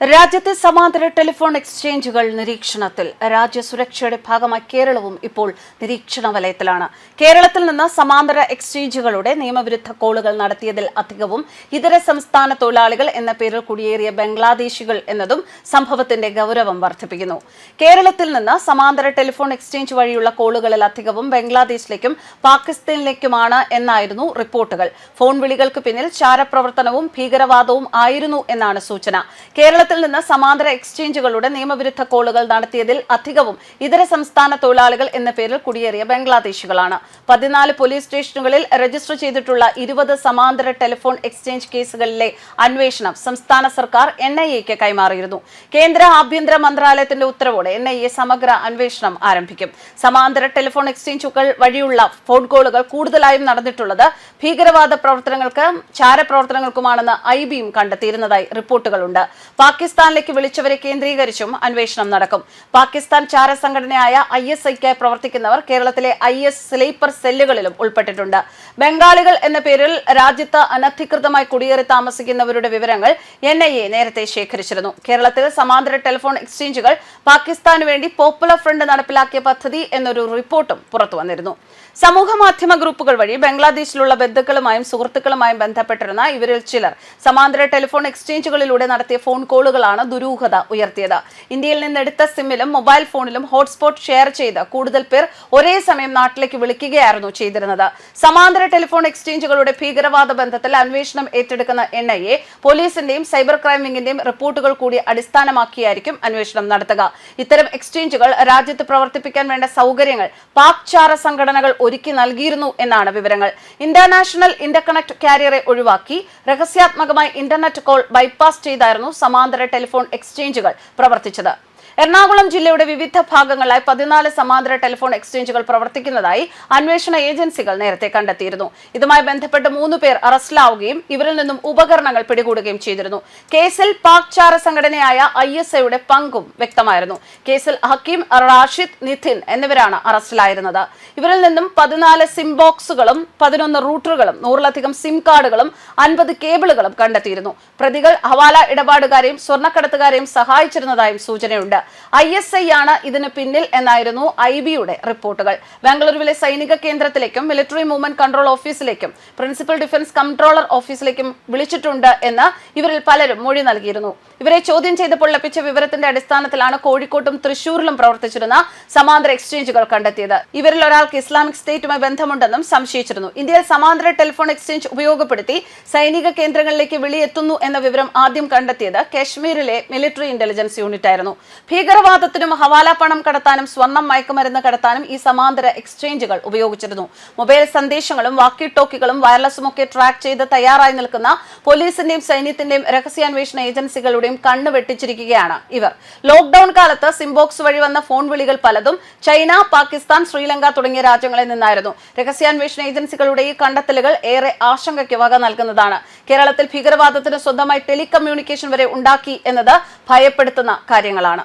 രാജ്യത്തെ സമാന്തര ടെലിഫോൺ എക്സ്ചേഞ്ചുകൾ നിരീക്ഷണത്തിൽ. രാജ്യസുരക്ഷയുടെ ഭാഗമായി കേരളവും ഇപ്പോൾ നിരീക്ഷണ വലയത്തിലാണ് കേരളത്തിൽ നിന്ന് സമാന്തര എക്സ്ചേഞ്ചുകളുടെ നിയമവിരുദ്ധ കോളുകൾ നടത്തിയതിൽ അധികവും ഇതര സംസ്ഥാന തൊഴിലാളികൾ എന്ന പേരിൽ കുടിയേറിയ ബംഗ്ലാദേശികൾ എന്നതും സംഭവത്തിന്റെ ഗൗരവം വർദ്ധിപ്പിക്കുന്നു. കേരളത്തിൽ നിന്ന് സമാന്തര ടെലിഫോൺ എക്സ്ചേഞ്ച് വഴിയുള്ള കോളുകളിൽ അധികവും ബംഗ്ലാദേശിലേക്കും പാകിസ്ഥാനിലേക്കുമാണ് എന്നായിരുന്നു റിപ്പോർട്ടുകൾ. ഫോൺ വിളികൾക്ക് പിന്നിൽ ചാരപ്രവർത്തനവും ഭീകരവാദവും ആയിരുന്നു എന്നാണ് സൂചന. കേരളത്തിൽ നിന്ന് സമാന്തര എക്സ്ചേഞ്ചുകളുടെ നിയമവിരുദ്ധ കോളുകൾ നടത്തിയതിൽ അധികവും ഇതര സംസ്ഥാന തൊഴിലാളികൾ എന്ന പേരിൽ കുടിയേറിയ ബംഗ്ലാദേശികളാണ്. പതിനാല് പോലീസ് സ്റ്റേഷനുകളിൽ രജിസ്റ്റർ ചെയ്തിട്ടുള്ള ഇരുപത് സമാന്തര ടെലിഫോൺ എക്സ്ചേഞ്ച് കേസുകളിലെ അന്വേഷണം സംസ്ഥാന സർക്കാർ എൻ ഐ എക്ക് കൈമാറിയിരുന്നു. കേന്ദ്ര ആഭ്യന്തര മന്ത്രാലയത്തിന്റെ ഉത്തരവോടെ എൻ ഐ എ സമഗ്ര അന്വേഷണം ആരംഭിക്കും. സമാന്തര ടെലിഫോൺ എക്സ്ചേഞ്ചുകൾ വഴിയുള്ള ഫോൺ കോളുകൾ കൂടുതലായും നടന്നിട്ടുള്ളത് ഭീകരവാദ പ്രവർത്തനങ്ങൾക്ക് ചാരപ്രവർത്തനങ്ങൾക്കുമാണെന്ന് ഐ ബിയും കണ്ടെത്തിയിരുന്നതായി റിപ്പോർട്ടുകളുണ്ട്. പാകിസ്ഥാനിലേക്ക് വിളിച്ചവരെ കേന്ദ്രീകരിച്ചും അന്വേഷണം നടക്കും. പാകിസ്ഥാൻ ചാര സംഘടനയായ ഐ എസ് ഐക്കായി പ്രവർത്തിക്കുന്നവർ കേരളത്തിലെ ഐ എസ് സ്ലീപ്പർ സെല്ലുകളിലും ഉൾപ്പെട്ടിട്ടുണ്ട്. ബംഗാളികൾ എന്ന പേരിൽ രാജ്യത്ത് അനധികൃതമായി കുടിയേറി താമസിക്കുന്നവരുടെ വിവരങ്ങൾ എൻ ഐ എ നേരത്തെ ശേഖരിച്ചിരുന്നു. കേരളത്തിൽ സമാന്തര ടെലിഫോൺ എക്സ്ചേഞ്ചുകൾ പാകിസ്ഥാന് വേണ്ടി പോപ്പുലർ ഫ്രണ്ട് നടപ്പിലാക്കിയ പദ്ധതി എന്നൊരു റിപ്പോർട്ടും പുറത്തു വന്നിരുന്നു സമൂഹ മാധ്യമ ഗ്രൂപ്പുകൾ വഴി ബംഗ്ലാദേശിലുള്ള ബന്ധുക്കളുമായും സുഹൃത്തുക്കളുമായും ബന്ധപ്പെട്ടിരുന്ന ഇവരിൽ ചിലർ സമാന്തര ടെലിഫോൺ എക്സ്ചേഞ്ചുകളിലൂടെ നടത്തിയ ഫോൺ കോളുകളാണ് ദുരൂഹത ഉയർത്തിയത്. ഇന്ത്യയിൽ നിന്നെടുത്ത സിമ്മിലും മൊബൈൽ ഫോണിലും ഹോട്ട്സ്പോട്ട് ഷെയർ ചെയ്ത് കൂടുതൽ പേർ ഒരേ സമയം നാട്ടിലേക്ക് വിളിക്കുകയായിരുന്നു ചെയ്തിരുന്നത്. സമാന്തര ടെലിഫോൺ എക്സ്ചേഞ്ചുകളുടെ ഭീകരവാദ ബന്ധത്തിൽ അന്വേഷണം ഏറ്റെടുക്കുന്ന എൻ ഐ എ പോലീസിന്റെയും സൈബർ ക്രൈം വിംഗിന്റെയും റിപ്പോർട്ടുകൾ കൂടി അടിസ്ഥാനമാക്കിയായിരിക്കും അന്വേഷണം നടത്തുക. ഇത്തരം എക്സ്ചേഞ്ചുകൾ രാജ്യത്ത് പ്രവർത്തിപ്പിക്കാൻ വേണ്ട സൗകര്യങ്ങൾ പാക് ചാര സംഘടനകൾ ഒരുക്കി നൽകിയിരുന്നു എന്നാണ് വിവരങ്ങൾ. ഇന്റർനാഷണൽ ഇന്റർകണക്ട് കാരിയറെ ഒഴിവാക്കി രഹസ്യാത്മകമായി ഇന്റർനെറ്റ് കോൾ ബൈപ്പാസ് ചെയ്തായിരുന്നു സമാന്തര ടെലിഫോൺ എക്സ്ചേഞ്ചുകൾ പ്രവർത്തിച്ചത്. എറണാകുളം ജില്ലയുടെ വിവിധ ഭാഗങ്ങളായി പതിനാല് സമാന്തര ടെലിഫോൺ എക്സ്ചേഞ്ചുകൾ പ്രവർത്തിക്കുന്നതായി അന്വേഷണ ഏജൻസികൾ നേരത്തെ കണ്ടെത്തിയിരുന്നു. ഇതുമായി ബന്ധപ്പെട്ട് മൂന്ന് പേർ അറസ്റ്റിലാവുകയും ഇവരിൽ നിന്നും ഉപകരണങ്ങൾ പിടികൂടുകയും ചെയ്തിരുന്നു. കേസിൽ പാക് ചാര സംഘടനയായ ഐ എസ് ഐയുടെ പങ്കും വ്യക്തമായിരുന്നു. കേസിൽ ഹക്കീം റാഷിദ് നിഥിൻ എന്നിവരാണ് അറസ്റ്റിലായിരുന്നത്. ഇവരിൽ നിന്നും പതിനാല് സിം ബോക്സുകളും പതിനൊന്ന് റൂട്ടറുകളും നൂറിലധികം സിം കാർഡുകളും അൻപത് കേബിളുകളും കണ്ടെത്തിയിരുന്നു. പ്രതികൾ ഹവാല ഇടപാടുകാരെയും സ്വർണക്കടത്തുകാരെയും സഹായിച്ചിരുന്നതായും സൂചനയുണ്ട്. ഐ എസ് ഐ ആണ് ഇതിന് പിന്നിൽ എന്നായിരുന്നു ഐ ബിയുടെ റിപ്പോർട്ടുകൾ. ബാംഗ്ലൂരുവിലെ സൈനിക കേന്ദ്രത്തിലേക്കും മിലിറ്ററി മൂവ്മെന്റ് കൺട്രോൾ ഓഫീസിലേക്കും പ്രിൻസിപ്പൽ ഡിഫൻസ് കൺട്രോളർ ഓഫീസിലേക്കും വിളിച്ചിട്ടുണ്ട് എന്ന് ഇവരിൽ പലരും മൊഴി നൽകിയിരുന്നു. ഇവരെ ചോദ്യം ചെയ്തപ്പോൾ ലഭിച്ച വിവരത്തിന്റെ അടിസ്ഥാനത്തിലാണ് കോഴിക്കോട്ടും തൃശൂരിലും പ്രവർത്തിച്ചിരുന്ന സമാന്തര എക്സ്ചേഞ്ചുകൾ കണ്ടെത്തിയത്. ഇവരിൽ ഒരാൾക്ക് ഇസ്ലാമിക് സ്റ്റേറ്റുമായി ബന്ധമുണ്ടെന്നും സംശയിച്ചിരുന്നു. ഇന്ത്യയിൽ സമാന്തര ടെലിഫോൺ എക്സ്ചേഞ്ച് ഉപയോഗപ്പെടുത്തി സൈനിക കേന്ദ്രങ്ങളിലേക്ക് വിളിയെത്തുന്നു എന്ന വിവരം ആദ്യം കണ്ടെത്തിയത് കശ്മീരിലെ മിലിറ്ററി ഇന്റലിജൻസ് യൂണിറ്റ് ആയിരുന്നു ഭീകരവാദത്തിനും ഹവാല പണം കടത്താനും സ്വർണം മയക്കുമരുന്ന് കടത്താനും ഈ സമാന്തര എക്സ്ചേഞ്ചുകൾ ഉപയോഗിച്ചിരുന്നു. മൊബൈൽ സന്ദേശങ്ങളും വാക്കി ടോക്കികളും വയർലെസ്സും ഒക്കെ ട്രാക്ക് ചെയ്ത് തയ്യാറായി നിൽക്കുന്ന പോലീസിന്റെയും സൈന്യത്തിന്റെയും രഹസ്യാന്വേഷണ ഏജൻസികളുടെയും കണ്ണ് വെട്ടിച്ചിരിക്കുകയാണ് ഇവർ. ലോക്ഡൌൺ കാലത്ത് സിംബോക്സ് വഴി വന്ന ഫോൺ വിളികൾ പലതും ചൈന പാകിസ്ഥാൻ ശ്രീലങ്ക തുടങ്ങിയ രാജ്യങ്ങളിൽ നിന്നായിരുന്നു. രഹസ്യാന്വേഷണ ഏജൻസികളുടെ ഈ കണ്ടെത്തലുകൾ ഏറെ ആശങ്കയ്ക്ക് വക നൽകുന്നതാണ്. കേരളത്തിൽ ഭീകരവാദത്തിന് സ്വന്തമായി ടെലികമ്മ്യൂണിക്കേഷൻ വരെ ഉണ്ടാക്കി എന്നത് ഭയപ്പെടുത്തുന്ന കാര്യങ്ങളാണ്.